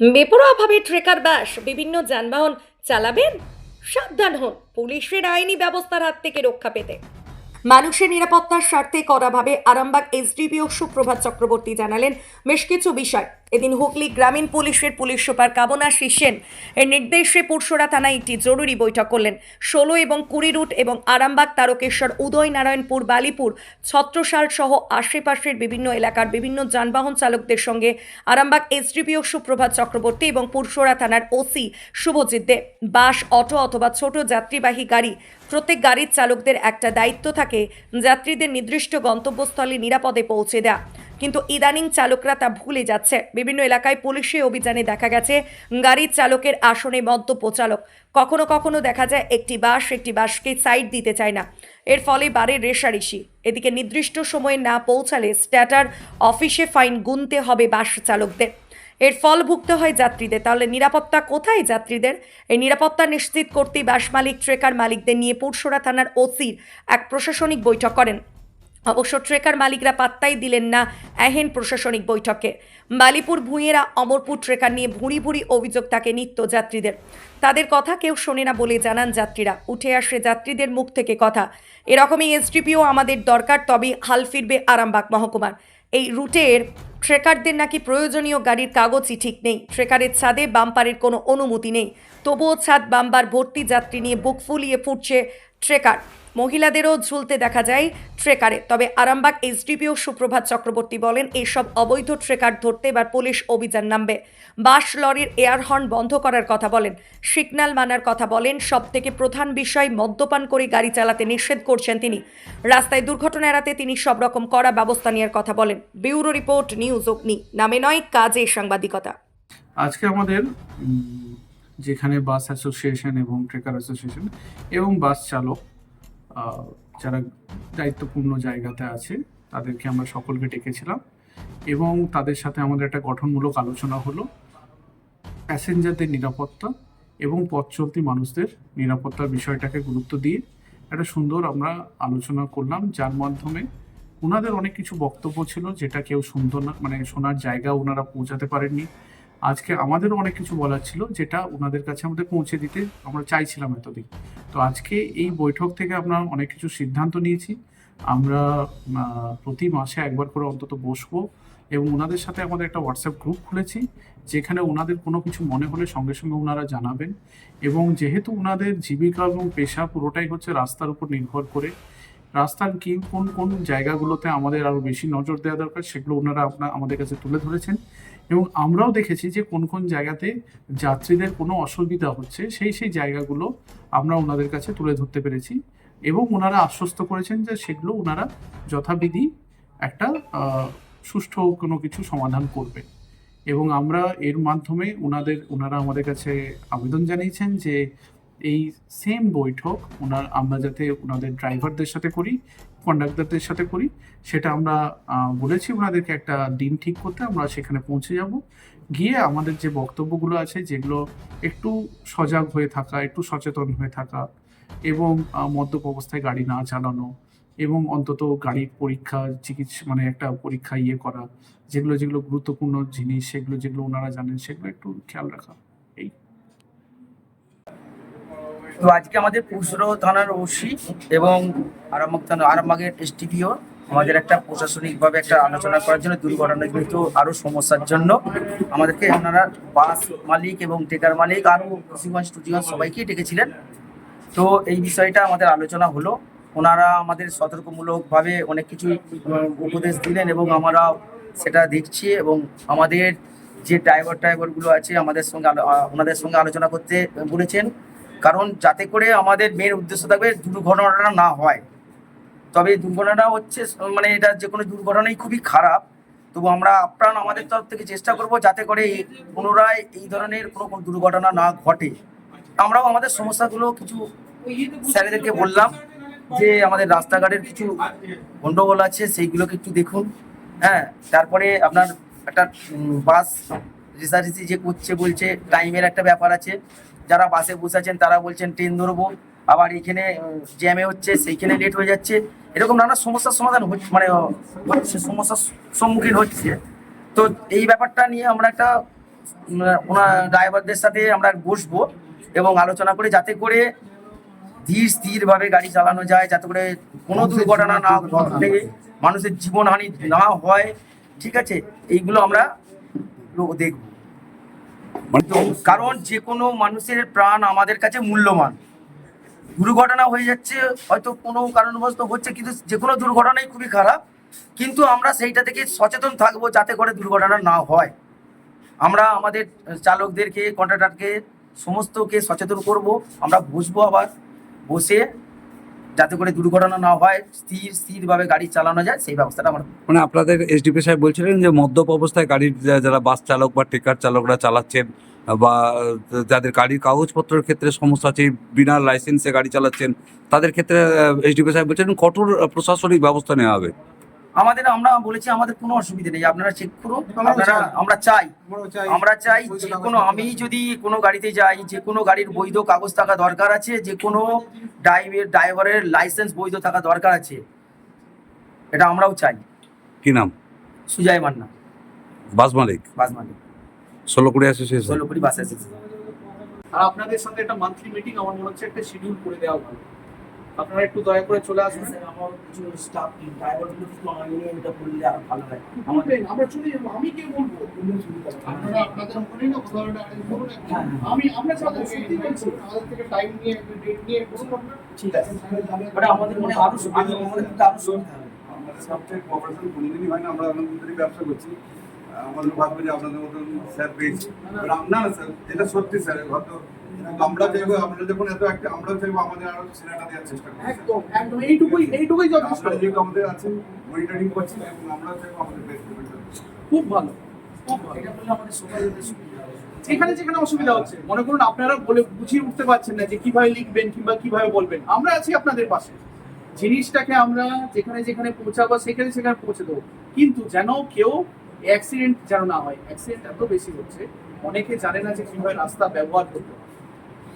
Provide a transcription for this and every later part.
বেপরোয়াভাবে trekker বাস বিভিন্ন যানবাহন চালাবেন? সাবধান হন, পুলিশের আইনি ব্যবস্থার হাত থেকে রক্ষা পেতে। মানুষের নিরাপত্তার স্বার্থে করাভাবে আরামবাগ এসডিপিও সুপ্রভাত চক্রবর্তী জানালেন, বেশ কিছু বিষয়। এদিন হুগলি গ্রামীণ পুলিশের পুলিশ সুপার কামনা শীর্ষেন এর নির্দেশে পুরসরা থানায় একটি জরুরি বৈঠক করলেন ষোলো এবং কুড়ি রুট এবং আরামবাগ, তারকেশ্বর, উদয়নারায়ণপুর, বালিপুর ছত্রসাল সহ আশেপাশের বিভিন্ন এলাকার বিভিন্ন যানবাহন চালকদের সঙ্গে আরামবাগ এসডিপিও সুপ্রভাত চক্রবর্তী এবং পুরসরা থানার OC Subhajit De. Bus, auto অথবা ছোট যাত্রীবাহী গাড়ি, প্রত্যেক গাড়ির চালকদের একটা দায়িত্ব থাকে যাত্রীদের নির্দিষ্ট গন্তব্যস্থলে নিরাপদে পৌঁছে দেওয়া। কিন্তু ইদানিং চালকরা তা ভুলে যাচ্ছে। বিভিন্ন এলাকায় পুলিশি অভিযানে দেখা গেছে, গাড়ির চালকের আসনে মদ্যপ চালক। কখনো কখনো দেখা যায় একটি বাস, একটি বাসকে সাইড দিতে চায় না। এর ফলে বাড়ে রেশারেশি এদিকে নির্দিষ্ট সময়ে না পৌঁছালে স্ট্যাটার অফিসে ফাইন গুনতে হবে বাস চালকদের। এর ফল ভুগতে হয় যাত্রীদের। তাহলে নিরাপত্তা কোথায় যাত্রীদের? এই নিরাপত্তা নিশ্চিত করতেই বাস মালিক, ট্রেকার মালিকদের নিয়ে পুরসরা থানার ওসির এক প্রশাসনিক বৈঠক করেন। অবশ্য ট্রেকার মালিকরা পাত্তাই দিলেন না এহেন প্রশাসনিক বৈঠকে। বালিপুর ভূঁইয়েরা অমরপুর ট্রেকার নিয়ে ভুঁড়ি ভুঁড়ি অভিযোগ থাকে নিত্য যাত্রীদের তাদের কথা কেউ শোনে না বলে জানান যাত্রীরা। উঠে আসে যাত্রীদের মুখ থেকে কথা। এরকমই এসডিপিও আমাদের দরকার তবে হাল ফিরবে আরামবাগ মহকুমার। এই রুটের ট্রেকারদের নাকি প্রয়োজনীয় গাড়ির কাগজই ঠিক নেই। ট্রেকারের ছাদে বাম্পারের কোনো অনুমতি নেই। তবুও ছাদ বাম্বার ভর্তি যাত্রী নিয়ে বুক ফুলিয়ে ফুটছে ট্রেকার। মহিলাদেরও ঝুলতে দেখা যায় ট্রেকারে। তবে আরামবাগ এসডিপিও সুপ্রভাত চক্রবর্তী বলেন এইসব অবৈধ ট্রেকার ধরতে এবার পুলিশ অভিযান নামবে। বাস, লরির এয়ার হর্ন বন্ধ করার কথা বলেন। সিগন্যাল মানার কথা বলেন। সব থেকে প্রধান বিষয়, মদ্যপান করে গাড়ি চালাতে নিষেধ করছেন তিনি। রাস্তায় দুর্ঘটনা এড়াতে তিনি সব রকম কড়া ব্যবস্থা নেওয়ার কথা বলেন। ব্যুরো রিপোর্ট, নিউজ অগ্নি। নামে নয়, কাজে সাংবাদিকতা। আজকে আমাদের যেখানে বাস অ্যাসোসিয়েশন এবং ট্রেকার অ্যাসোসিয়েশন এবং বাস চালক যারা দায়িত্বপূর্ণ জায়গাতে আছে, তাদেরকে আমরা সকলকে ডেকেছিলাম এবং তাদের সাথে আমাদের একটা গঠনমূলক আলোচনা হলো প্যাসেঞ্জারদের নিরাপত্তা এবং পথ চলতি মানুষদের নিরাপত্তার বিষয়টাকে গুরুত্ব দিয়ে একটা সুন্দর আমরা আলোচনা করলাম, যার মাধ্যমে ওনাদের অনেক কিছু বক্তব্য ছিল যেটা কেউ শুনতো না মানে শোনার জায়গা ওনারা পৌঁছাতে পারেননি। আজকে আমাদেরও অনেক কিছু বলার ছিল, যেটা ওনাদের কাছে আমাদের পৌঁছে দিতে আমরা চাইছিলাম এতদিন। তো আজকে এই বৈঠক থেকে আমরা অনেক কিছু সিদ্ধান্ত নিয়েছি। আমরা প্রতি মাসে একবার করে অন্তত বসবো এবং ওনাদের সাথে আমাদের একটা হোয়াটসঅ্যাপ গ্রুপ খুলেছি, যেখানে ওনাদের কোনো কিছু মনে হলে সঙ্গে সঙ্গে ওনারা জানাবেন এবং যেহেতু ওনাদের জীবিকা এবং পেশা পুরোটাই হচ্ছে রাস্তার উপর নির্ভর করে, রাস্তার কি কোন কোন জায়গাগুলোতে আমাদের আরও বেশি নজর দেওয়া দরকার সেগুলো ওনারা আপনার আমাদের কাছে তুলে ধরেছেন। এবং আমরাও দেখেছি যে কোন কোন জায়গাতে যাত্রীদের কোনো অসুবিধা হচ্ছে, সেই সেই জায়গাগুলো আমরা ওনাদের কাছে তুলে ধরতে পেরেছি এবং ওনারা আশ্বস্ত করেছেন যে সেগুলো ওনারা যথাবিধি একটা সুষ্ঠু কোনো কিছু সমাধান করবে। এবং আমরা এর মাধ্যমে ওনাদের, ওনারা আমাদের কাছে আবেদন জানিয়েছেন যে এই সেম বৈঠক ওনার, আমরা যাতে ওনাদের ড্রাইভারদের সাথে করি কন্ডাক্টরদের সাথে করি, সেটা আমরা বলেছি ওনাদেরকে একটা দিন ঠিক করতে আমরা সেখানে পৌঁছে যাব। গিয়ে আমাদের যে বক্তব্যগুলো আছে যেগুলো একটু সজাগ হয়ে থাকা, একটু সচেতন হয়ে থাকা এবং মদ্যপ অবস্থায় গাড়ি না চালানো এবং অন্তত গাড়ির পরীক্ষা, চিকিৎসা মানে একটা পরীক্ষা ইয়ে করা, যেগুলো যেগুলো গুরুত্বপূর্ণ জিনিস, সেগুলো, যেগুলো ওনারা জানেন, সেগুলো একটু খেয়াল রাখা। এই। তো আজকে আমাদের পুরসরো থানার ওসি এবং আরামবাগ থানা আরামবাগের এসটিপিও আমাদের একটা প্রশাসনিকভাবে একটা আলোচনা করার জন্য, দুর্ঘটনাজনিত আরও সমস্যার জন্য। আমাদেরকে ওনারা বাস মালিক এবং টেকার মালিক আরও কৃষিগঞ্জ টুচিগঞ্জ সবাইকেই ডেকেছিলেন। তো এই বিষয়টা আমাদের আলোচনা হলো। ওনারা আমাদের সতর্কমূলকভাবে অনেক কিছু উপদেশ দিলেন এবং আমরা সেটা দেখছি এবং আমাদের যে ড্রাইভার ড্রাইভারগুলো আছে আমাদের সঙ্গে ওনাদের সঙ্গে আলোচনা করতে বলেছেন। কারণ যাতে করে আমাদের মেন উদ্দেশ্য থাকবে দুর্ঘটনাটা না হয়। তবে দুর্ঘটনাটা হচ্ছে মানে এটা যে কোনো দুর্ঘটনাই খুবই খারাপ। তবু আমরা আপ্রাণ আমাদের তরফ থেকে চেষ্টা করব যাতে করে পুনরায় এই ধরনের কোনো কোনো দুর্ঘটনা না ঘটে। আমরাও আমাদের সমস্যাগুলো কিছু স্যারেদেরকে বললাম যে আমাদের রাস্তাঘাটের কিছু গন্ডগোল আছে, সেইগুলোকে একটু দেখুন। হ্যাঁ তারপরে আপনার একটা বাস রেসারেসি যে করছে, বলছে টাইমের একটা ব্যাপার আছে। যারা বাসে বসে আছেন তারা বলছেন ট্রেন ধরবো। আবার এখানে জ্যামে হচ্ছে সেইখানে লেট হয়ে যাচ্ছে। এরকম নানা সমস্যার সমাধান হচ্ছে মানে হচ্ছে সমস্যার সম্মুখীন হচ্ছে। তো এই ব্যাপারটা নিয়ে আমরা একটা ওনার ড্রাইভারদের সাথে আমরা বসবো এবং আলোচনা করে যাতে করে ধীর স্থিরভাবে গাড়ি চালানো যায় যাতে করে কোনো দুর্ঘটনা না ঘটে মানুষের জীবনহানি না হয়। ঠিক আছে? এইগুলো আমরা দেখব। কারণ যে কোনো মানুষের প্রাণ আমাদের কাছে মূল্যবান। দুর্ঘটনা হয়ে যাচ্ছে, হয়তো কোনো কারণবশত হচ্ছে, কিন্তু যে কোনো দুর্ঘটনাই খুবই খারাপ। কিন্তু আমরা সেইটা থেকে সচেতন থাকব যাতে করে দুর্ঘটনা না হয়। আমরা আমাদের চালকদেরকে কন্ট্রাক্টরকে সমস্তকে সচেতন করব। আমরা বসবো আবার, বসে যাতে করে দুর্ঘটনা না হয়, স্থির, স্থিরভাবে গাড়ি চালানো যায়, সেই ব্যবস্থাটা আমরা মানে আপনাদের এসডিপি সাহেব বলছিলেন যে মদ্যপ অবস্থায় গাড়ির যারা বাস চালক বা ট্রেকার চালকরা চালাচ্ছেন বা যাদের গাড়ির কাগজপত্রের ক্ষেত্রে সমস্যা আছে, বিনা লাইসেন্সে গাড়ি চালাচ্ছেন, তাদের ক্ষেত্রে এসডিপি সাহেব বলছিলেন কঠোর প্রশাসনিক ব্যবস্থা নেওয়া হবে। আমাদের আমরা বলেছি আমাদের কোনো অসুবিধা নেই আপনারা চেক করুন আপনারা আমরা চাই। আমরা চাই। যে কোনো আমি যদি কোনো গাড়িতে যাই যে কোনো গাড়ির বৈধ কাগজ থাকা দরকার আছে যে কোনো ড্রাইভের ড্রাইভারের লাইসেন্স বৈধ থাকা দরকার আছে এটা আমরাও চাই। কি নাম? সুজয় মান্না। বাস মালিক? বাস মালিক। ষোলোকুড়ি অ্যাসোসিয়েশন ষোলো কোটি বাস এসেছে আর আপনাদের সঙ্গে একটা মান্থলি মিটিং আমার মনে হচ্ছে একটা শিডিউল করে দেওয়া ভালো। আপনারা একটু দয়া করে চলে আসবেন আমার কিছু স্টাফ ড্রাইভারগুলো কিছু আমার নিয়ে এটা করলে আরও ভালো হয়। বলবেন, আমরা চলে যাব। আমি কে বলব? আপনারা আপনাদের ওখানেই না কোথাও একটা arrange করুন হ্যাঁ, আমি আমরা সবাই সত্যি বলছি। আমাদের থেকে টাইম নিয়ে একটু ডেট নিয়ে করুন আপনারা। ঠিক আছে। আমাদের মনে আরও আমাদের কিন্তু আরও সুবিধা হবে। আমাদের সাথে কোঅপারেশন কোনোদিনই হয় না আমরা ব্যবসা করছি। আমাদের ভাববে যে আপনাদের মতন স্যার পেয়েছি। না না। স্যার এটা সত্যি স্যার হয়তো আমরা চাইব আপনারা যখন এত একটা আমরাও চাইব আমাদের আরও ছেলেটা দেওয়ার চেষ্টা একদম একদম। এইটুকুই এইটুকুই যথেষ্ট। আপনারা যেহেতু আমাদের আছেন মনিটরিং করছেন এবং আমরাও চাইব আমাদের বেস্ট খুব ভালো খুব ভালো। এটা বললে আমাদের সবাই যেখানে যেখানে অসুবিধা হচ্ছে। মনে করুন আপনারা বলে বুঝিয়ে উঠতে পারছেন না যে কীভাবে লিখবেন কিংবা কীভাবে বলবেন। আমরা আছি আপনাদের পাশে। জিনিসটাকে আমরা যেখানে যেখানে পৌঁছাবো সেখানে সেখানে পৌঁছে দেবো। কিন্তু যেন কেউ অ্যাক্সিডেন্ট যেন না হয় অ্যাক্সিডেন্ট এত বেশি হচ্ছে অনেকে জানে না যে কীভাবে রাস্তা ব্যবহার করতে হয়।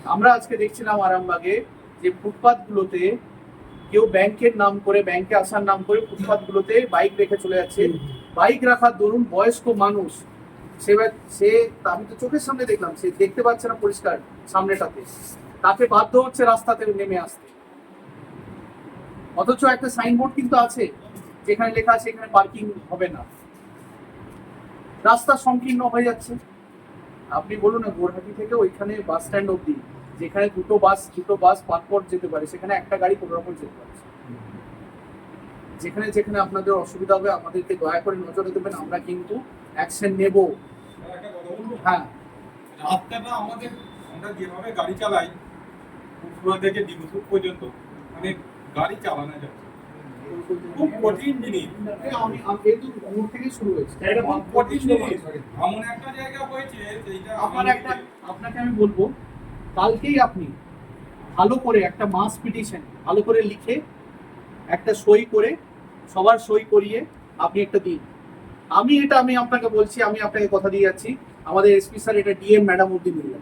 আমরা আজকে দেখছিলাম আরামবাগে যে ফুটপাথগুলোতে কেউ ব্যাংকের নাম করে, ব্যাংকে আসার নাম করে ফুটপাথগুলোতে বাইক রেখে চলে যাচ্ছে। বাইক রাখার দরুন বয়স্ক মানুষ, সে সে, আমি তো চোখের সামনে দেখলাম, সে দেখতে পাচ্ছে না পরিষ্কার সামনেটাতে। তাকে বাধ্য হচ্ছে রাস্তাতে নেমে আসতে। অথচ একটা সাইনবোর্ড কিন্তু আছে, যেখানে লেখা আছে, এখানে পার্কিং হবে না। রাস্তা সংকীর্ণ হয়ে যাচ্ছে। আপনি বলুন না গোরহাটি থেকে ওইখানে বাস স্ট্যান্ড অব্দি যেখানে দুটো বাস দুটো বাস পারপর যেতে পারে, সেখানে একটা গাড়ি কোনো রকম যেতে পারে। যেখানে যেখানে আপনাদের অসুবিধা হবে, আমাদেরকে দয়া করে নজরে দেবেন, আমরা কিন্তু অ্যাকশন নেব। হ্যাঁ। রাস্তাটা আমাদের, আমরা যেভাবে গাড়ি চালাই, পুকুরা থেকে ডিমসুর পর্যন্ত মানে গাড়ি চালানো যাচ্ছে। খুব কঠিন জিনিস। হয়েছে কঠিন জিনিস। এমন একটা জায়গা হয়েছে সেইটা আপনার একটা আপনাকে আমি বলব কালকেই আপনি ভালো করে একটা মাস পিটিশন ভালো করে লিখে একটা সই করে সবার সই করিয়ে আপনি একটা দিন। আমি এটা আমি আপনাকে বলছি আমি আপনাকে কথা দিয়ে যাচ্ছি। আমাদের এসপি স্যার এটা ডিএম ম্যাডাম অব্দি যাবে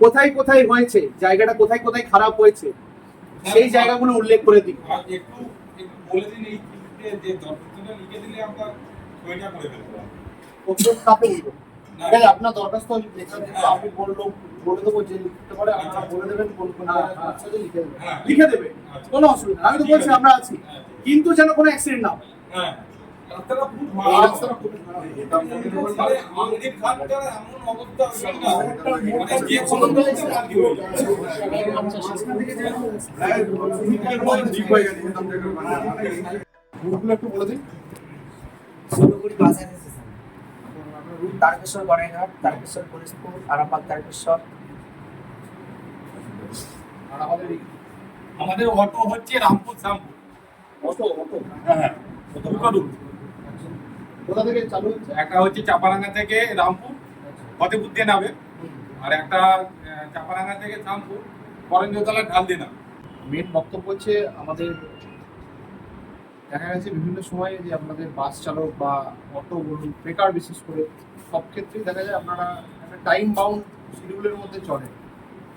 কোথায় কোথায় হয়েছে? জায়গাটা কোথায় কোথায় খারাপ হয়েছে? সেই জায়গাগুলো উল্লেখ করে দিন। একটু একটু বলে দিন এই যে দরখাস্তটা লিখে দিলে আমরা করে আপনার দরখাস্ত লেখা আমি বললাম বলে দেবো যে লিখতে পারে আপনারা বলে দেবেন কোন কোন হ্যাঁ, হ্যাঁ। লিখে হ্যাঁ, লিখে দেবে। কোনো অসুবিধা আমি তো বলছি আমরা আছি। হ্যাঁ, কিন্তু যেন কোনো অ্যাক্সিডেন্ট না হয়। হ্যাঁ হয়ে হয়ে তারকেশ্বর গড়াইঘাট তারকেশ্বর কলেজপুর আরামবাগ তারকেশ্বর আমাদের অটো হচ্ছে রামপুর শ্যামপুর অটো অটো। হ্যাঁ দুটো রুট কোথা থেকে চালু হচ্ছে? একটা হচ্ছে চাপারাঙ্গা থেকে রামপুর ফতেপুর দিয়ে নামে। আর একটা চাপারাঙ্গা থেকে শ্যামপুর করঞ্জতলা ঢাল দিয়ে নামে। মেন বক্তব্য হচ্ছে আমাদের দেখা গেছে বিভিন্ন সময়ে যে আপনাদের বাস চালক বা অটো বলুন ট্রেকার বিশেষ করে সব ক্ষেত্রেই দেখা যায় আপনারা একটা টাইম বাউন্ড শিডিউলের মধ্যে চলে।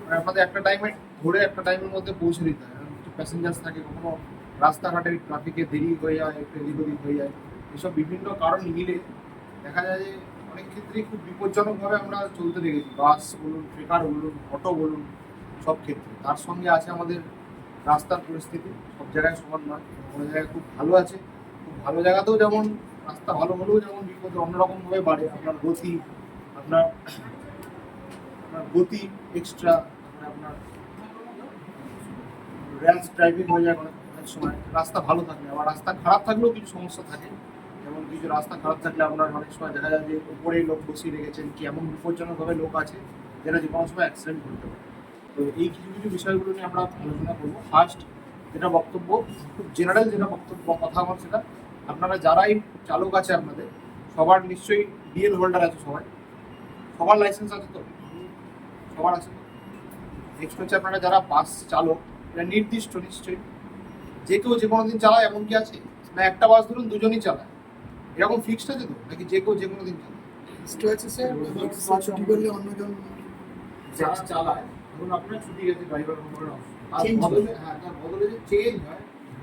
মানে আপনাদের একটা টাইমে ধরে একটা টাইমের মধ্যে পৌঁছে দিতে হয়। প্যাসেঞ্জার থাকে কখনো রাস্তাঘাটে ট্রাফিকে দেরি হয়ে যায় একটু এদিক ওদিক হয়ে যায়। এসব বিভিন্ন কারণ মিলে দেখা যায় যে অনেক ক্ষেত্রেই খুব বিপজ্জনকভাবে আমরা চলতে দেখেছি। বাস বলুন, ট্রেকার বলুন, অটো বলুন, সব ক্ষেত্রে। তার সঙ্গে আছে আমাদের রাস্তার পরিস্থিতি। সব জায়গায় সমান নয়। কোনো জায়গায় খুব ভালো আছে। খুব ভালো জায়গাতেও যেমন রাস্তা ভালো হলেও যেমন বিপদ অন্যরকমভাবে বাড়ে। আপনার গতি, আপনার আপনার গতি এক্সট্রা আপনার র্যাশ ড্রাইভিং হয়ে যায় অনেক সময়। রাস্তা ভালো থাকলে, আবার রাস্তা খারাপ থাকলেও কিছু সমস্যা থাকে। কিছু রাস্তা খারাপ থাকলে আপনার অনেক সময় দেখা যায় যে উপরেই লোক বসিয়ে রেখেছেন কি এমন বিপজ্জনকভাবে লোক আছে যেটা যে কোনো সময় অ্যাক্সিডেন্ট করতে পারে? তো এই কিছু কিছু বিষয়গুলো নিয়ে আমরা আলোচনা করব। ফার্স্ট যেটা বক্তব্য, খুব জেনারেল যেটা বক্তব্য, কথা আমার সেটা। আপনারা যারাই চালক আছে আপনাদের, সবার নিশ্চয়ই ডিএল হোল্ডার আছে সবাই। সবার লাইসেন্স আছে তো? সবার আছে নেক্সট হচ্ছে আপনারা যারা বাস চালক এটা নির্দিষ্ট নিশ্চয়ই। যে কেউ যে কোনো দিন চালায় এমন কি আছে? না, একটা বাস ধরুন দুজনই চালায়। এরকম ফিক্সড আছে তো? নাকি যে কেউ যে কোনো দিন চালায়? স্টে আছে স্যার ছুটি করলে অন্যজন যারা চালায় ধরুন আপনার ছুটি গেছে ড্রাইভার বদলে হ্যাঁ তার বদলে যে চেঞ্জ হয়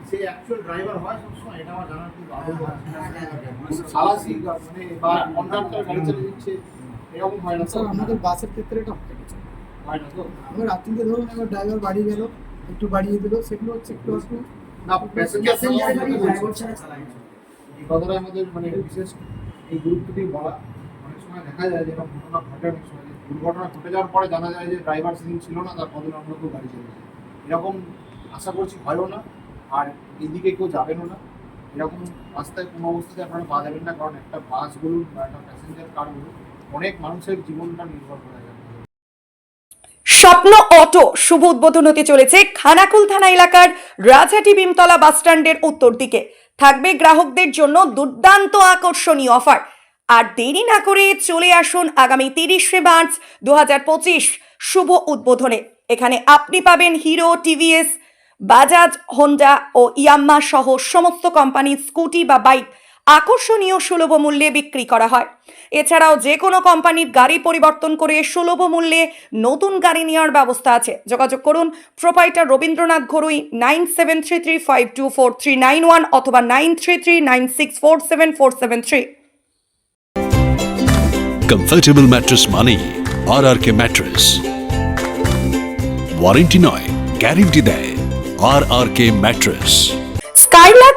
সে অ্যাকচুয়াল ড্রাইভার হয় সবসময় এটা আমার জানার খুব আগ্রহ আছে। সালাসি মানে বা কন্ডাক্টর গাড়ি চালিয়ে দিচ্ছে এরকম হয় না স্যার আমাদের বাসের ক্ষেত্রে এটা হয় না। তো? আমরা রাত্রিতে ধরুন এবার ড্রাইভার বাড়ি গেল একটু বাড়িয়ে দিল সেগুলো হচ্ছে একটু একটু না প্যাসেঞ্জার প্যাসেঞ্জার ড্রাইভার ছাড়া চালায়। না। এই কথাটা আমাদের মানে বিশেষ এই গুরুত্ব দিয়ে বলা। অনেক সময় দেখা যায় যে ঘটনা ঘটে, অনেক সময় দুর্ঘটনা ঘটে যাওয়ার পরে জানা যায় যে ড্রাইভার সেদিন ছিল না, তার বদলে আমরা কেউ গাড়ি চালিয়েছি এরকম আশা করছি হয়ও না, আর এদিকে কেউ যাবেনও না। এরকম রাস্তায় কোনো অবস্থাতে আপনারা পা যাবেন না, কারণ একটা বাস বলুন বা একটা প্যাসেঞ্জার কার বলুন, অনেক মানুষের জীবনটা নির্ভর করে যায়। স্বপ্ন অটো শুভ উদ্বোধন হতে চলেছে খানাকুল থানা এলাকার রাজহাটি ভীমতলা বাসস্ট্যান্ডের উত্তর দিকে। থাকবে গ্রাহকদের জন্য দুর্দান্ত আকর্ষণীয় অফার। আর দেরি না করে চলে আসুন আগামী তিরিশে মার্চ দু হাজার পঁচিশ শুভ উদ্বোধনে। এখানে আপনি পাবেন হিরো, টিভিএস, বাজাজ, হোন্ডা ও ইয়াম্মা সহ সমস্ত কোম্পানির স্কুটি বা বাইক আকর্ষণীয় সুলভ মূল্যে বিক্রি করা হয়। এছাড়াও যে কোনো কোম্পানির গাড়ি পরিবর্তন করে সুলভ মূল্যে নতুন গাড়ি নেওয়ার ব্যবস্থা আছে। যোগাযোগ করুন proprietor Rabindranath Gharui nine seven three three five two four three nine one অথবা nine three three nine six four seven four seven three. Comfortable mattress মানেই R R K mattress warranty নয় গ্যারেন্টি দেয় R R K mattress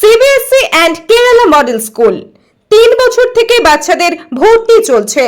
CBSE and Kerala model school তিন বছর থেকে বাচ্চাদের ভর্তি চলছে।